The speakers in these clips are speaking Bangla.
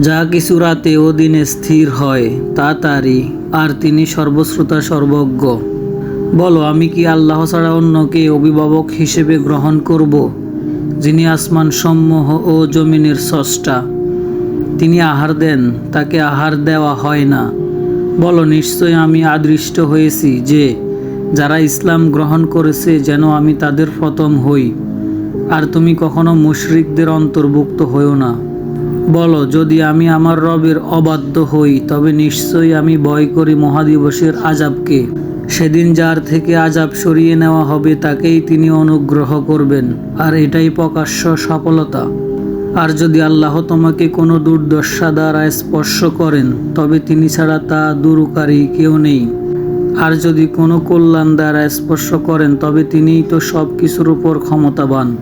যা কিছু রাতে ও দিনে স্থির হয়, তা তারই, আর তিনি সর্বশ্রোতা, সর্বজ্ঞ। বলো, আমি কি আল্লাহ ছাড়া অন্যকে অভিভাবক হিসেবে গ্রহণ করব, যিনি আসমান সমূহ ও জমিনের স্রষ্টা? তিনি আহার দেন, তাকে আহার দেওয়া হয় না। বলো, নিশ্চয় আমি আদৃষ্ট হয়েছি যে, যারা ইসলাম গ্রহণ করেছে যেন আমি তাদের প্রথম হই, আর তুমি কখনো মুশরিকদের অন্তর্ভুক্ত হও না। বলো, যদি আমি আমার রবের অবাধ্য হই, তবে নিশ্চয়ই আমি ভয় করি মহাদিবসের আজাবকে সেদিন যার থেকে আজাব সরিয়ে নেওয়া হবে, তাকেই তিনি অনুগ্রহ করবেন। আর এটাই প্রকাশ্য সফলতা। আর যদি আল্লাহ তোমাকে কোনো দুর্দশা দ্বারা স্পর্শ করেন, তবে তিনি ছাড়া তা দূরকারী কেউ নেই। আর যদি কোনো কল্যাণ দ্বারা স্পর্শ করেন, তবে তিনিই তো সব কিছুর উপর ক্ষমতাবান।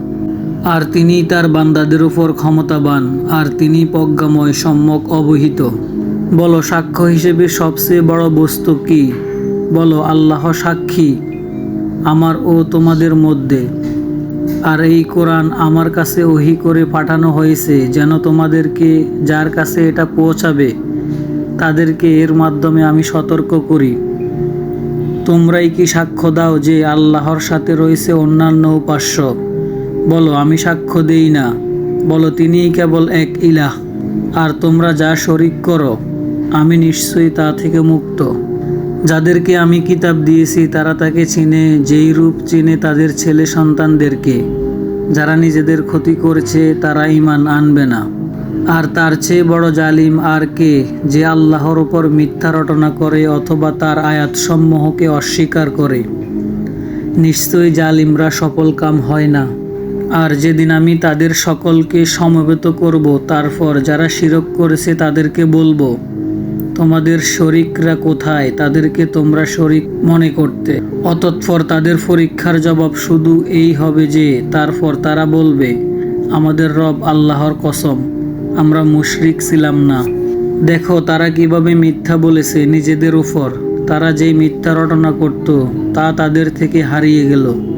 আর তিনি তার বান্দাদের উপর ক্ষমতাবান, আর তিনি প্রজ্ঞাময়, সম্যক, অবহিত। বলো, সাক্ষ্য হিসেবে সবচেয়ে বড় বস্তু কি? বলো, আল্লাহ সাক্ষী আমার ও তোমাদের মধ্যে। আর এই কোরআন আমার কাছে ওহি করে পাঠানো হয়েছে, যেন তোমাদেরকে যার কাছে এটা পৌঁছাবে, তাদেরকে এর মাধ্যমে আমি সতর্ক করি। তোমরাই কি সাক্ষ্য দাও যে আল্লাহর সাথে রয়েছে অন্যান্য উপাস্য? বলো, আমি সাক্ষ্য দেই না। বলো, তিনিই কেবল এক ইলাহ। আর তোমরা যা শরিক করো, আমি নিশ্চয়ই তা থেকে মুক্ত। যাদেরকে আমি কিতাব দিয়েছি, তারা তাকে চিনে, যেই রূপ চিনে তাদের ছেলে সন্তানদেরকে। যারা নিজেদের ক্ষতি করছে, তারা ইমান আনবে না। আর তার চেয়ে বড় জালিম আর কে, যে আল্লাহর ওপর মিথ্যা রটনা করে অথবা তার আয়াতসমূহকে অস্বীকার করে? নিশ্চয়ই জালিমরা সফল কাম হয় না। আর যেদিন আমি তাদের সকলকে সমবেত করব, তারপর যারা শিরক করেছে তাদেরকে বলব, তোমাদের শরিকরা কোথায়? তাদেরকে তোমরা শরিক মনে করতে। অতঃপর তাদের পরীক্ষার জবাব শুধু এই হবে যে, তারপর তারা বলবে, আমাদের রব আল্লাহর কসম, আমরা মুশরিক ছিলাম না। দেখো, তারা কীভাবে মিথ্যা বলেছে নিজেদের উপর। তারা যেই মিথ্যা রটনা করত, তা তাদের থেকে হারিয়ে গেল।